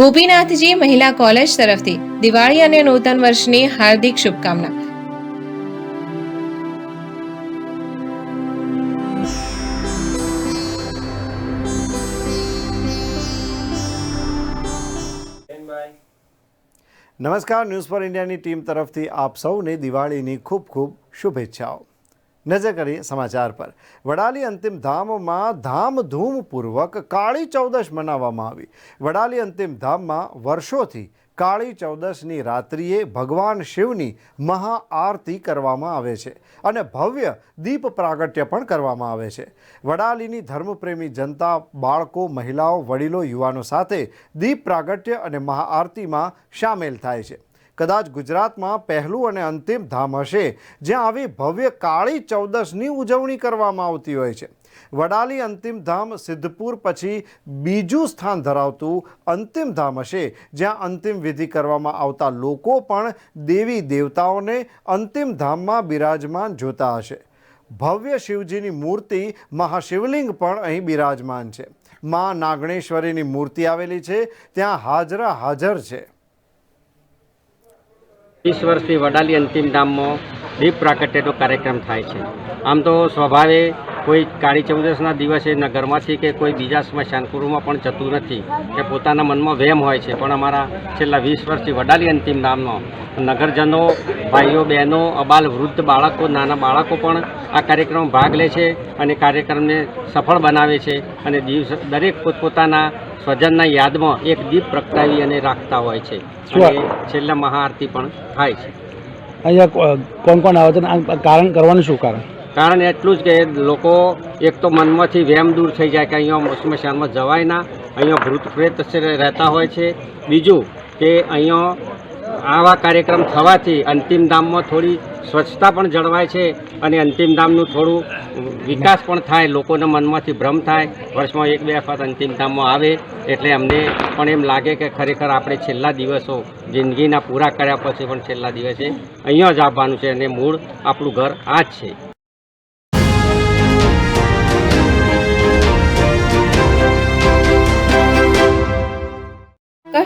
ગોપીનાથજી મહિલા કોલેજ તરફથી દિવાળી અને નૂતન વર્ષની હાર્દિક શુભકામના. નમસ્કાર, ન્યૂઝ ફોર ઇન્ડિયાની ટીમ તરફથી આપ સૌને દિવાળીની ખૂબ ખૂબ શુભેચ્છાઓ. નજર કરીએ સમાચાર પર. વડાલી અંતિમ ધામમાં ધામધૂમપૂર્વક કાળી ચૌદશ મનાવવામાં આવી. વડાલી અંતિમ ધામમાં વર્ષોથી કાળી ચૌદશની રાત્રિએ ભગવાન શિવની મહાઆરતી કરવામાં આવે છે અને ભવ્ય દીપ પ્રાગટ્ય પણ કરવામાં આવે છે. વડાલીની ધર્મપ્રેમી જનતા, બાળકો, મહિલાઓ, વડીલો, યુવાનો સાથે દીપ પ્રાગટ્ય અને મહાઆરતીમાં સામેલ થાય છે. કદાચ ગુજરાતમાં પહેલું અને અંતિમ ધામ હશે, જ્યાં આવી ભવ્ય કાળી ચૌદશની ઉજવણી કરવામાં આવતી હોય છે. વડાલી અંતિમ ધામ સિદ્ધપુર પછી બીજું સ્થાન ધરાવતું અંતિમ ધામ હશે, જ્યાં અંતિમ વિધિ કરવામાં આવતા લોકો પણ દેવી દેવતાઓને અંતિમ ધામમાં બિરાજમાન જોતા હશે. ભવ્ય શિવજીની મૂર્તિ મહાશિવલિંગ પણ અહીં બિરાજમાન છે. મા નાગણેશ્વરીની મૂર્તિ આવેલી છે, ત્યાં હાજરા હાજર છે. વીસ વર્ષથી વડાલી અંતિમ ધામમાં દીપ પ્રાગટ્યનો કાર્યક્રમ થાય છે. આમ તો સ્વભાવે કોઈ કાળી ચૌદસના દિવસે નગરમાંથી કે કોઈ બીજા સ્મશાનપુરમાં પણ જતું નથી કે પોતાના મનમાં વહેમ હોય છે. પણ અમારા છેલ્લા વીસ વર્ષથી વડાલી અંતિમ નામનો નગરજનો ભાઈઓ બહેનો અબાલ વૃદ્ધ બાળકો નાના બાળકો પણ આ કાર્યક્રમમાં ભાગ લે છે અને કાર્યક્રમને સફળ બનાવે છે અને દિવસ દરેક પોતપોતાના સ્વજનના યાદમાં એક દીપ પ્રગટાવી અને રાખતા હોય છે. અને છેલ્લા મહાઆરતી પણ થાય છે. અહીંયા કોણ કોણ આવે છે? કારણ કરવાનું શું કારણ? કારણ એટલું જ કે લોકો એક તો મનમાંથી વહેમ દૂર થઈ જાય કે અહીંયા સ્મશાનમાં જવાય ના, અહીંયા ભૂત પ્રેત રહેતા હોય છે. બીજું કે અહીંયા આવા કાર્યક્રમ થવાથી અંતિમ ધામમાં થોડી સ્વચ્છતા પણ જળવાય છે અને અંતિમ ધામનું થોડું વિકાસ પણ થાય, લોકોના મનમાંથી ભ્રમ થાય. વર્ષમાં એક બે વખત અંતિમ ધામમાં આવે એટલે અમને પણ એમ લાગે કે ખરેખર આપણે છેલ્લા દિવસો જિંદગીના પૂરા કર્યા પછી પણ છેલ્લા દિવસે અહીંયા જ આવવાનું છે અને મૂળ આપણું ઘર આ જ છે.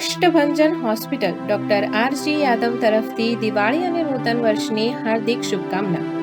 Kashtbhanjan hospital doctor R G Yadav તરફથી દિવાળી અને નૂતન વર્ષની હાર્દિક શુભકામના.